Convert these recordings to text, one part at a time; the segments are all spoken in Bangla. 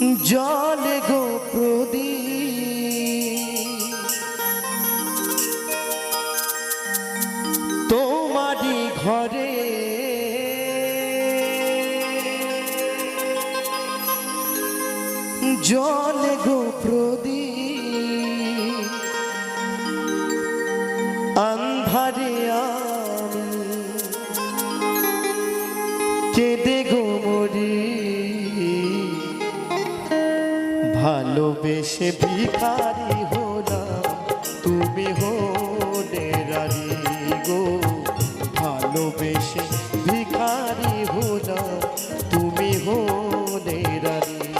জল গো প্রদীপ। তোমারি ঘরে জল গো প্রদীপ। আন্ধারে আমি কেঁদে গো ভালোবেসে ভিখারি হলাম। তুমি হলে রানী গো। ভালোবেসে ভিখারি হলাম। তুমি হলে রানী।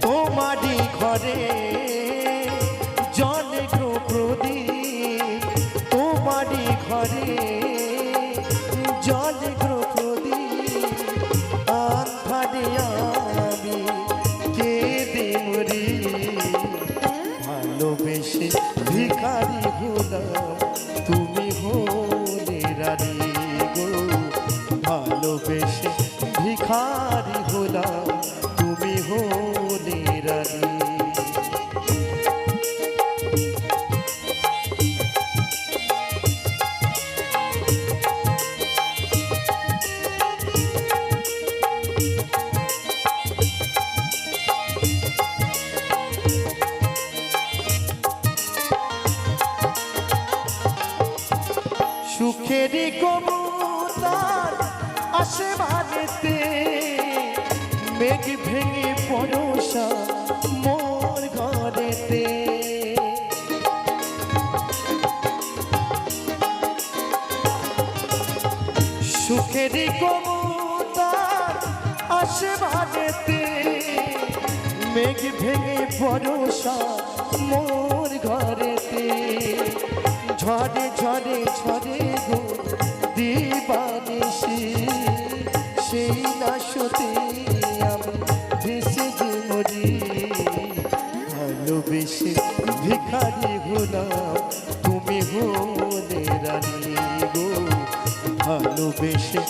তোমারই ঘরে জলে প্রদীপ। তোমারই ঘরে জলে ভালোবেসে ভিখারি হলাম তুমি হলে রানী গো। ভালোবেসে ভিখারি হলাম সুখেরই কবুতার আসে মেঘ ভেঙে পরশা মোর ঘরেতে। সুখেরই কবুতার আসে মেঘ ভেঙে পরশা মোর ঘরেতে। ঝড়ে ঝড়ে ঝড়ে গো দিবানিসি সেই নাশতে আমি ভেসে যে মরি ভালোবেসে ভিখারি হলাম, তুমি হলে রানী গো। ভালোবেসে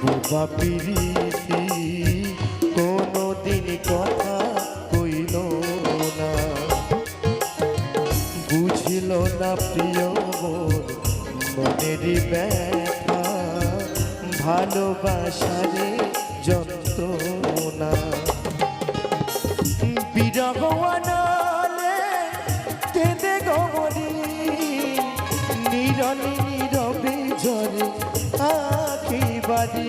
বোবা পিরিতি কোনো দিন কথা কইল না। বুঝল না প্রিয় মোর মনেরই ব্যথা, ভালোবাসারে যন্ত্রণা। বিরহ কেঁদে গমরি নিরনি বাড়ি।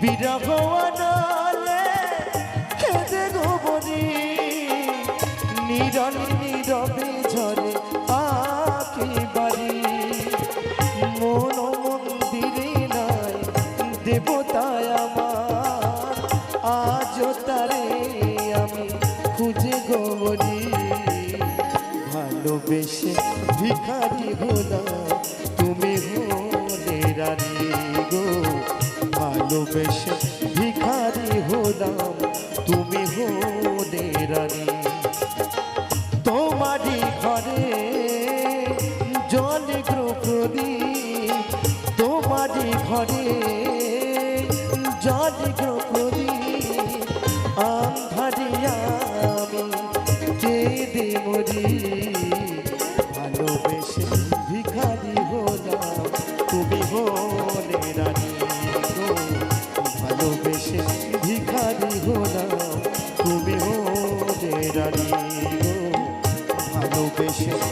বিরহ নীরবে ঝরে আখি বাড়ি। দেবতায় আমার। আজ তারে আমি খুঁজে গৌরি ভালোবেসে ভিখারি হলাম। তুমি হলে রানী গো। ভালোবেসে ভিখারি হলাম। তুমি হলে রানী। তোমারই ঘরে জলে প্রদীপ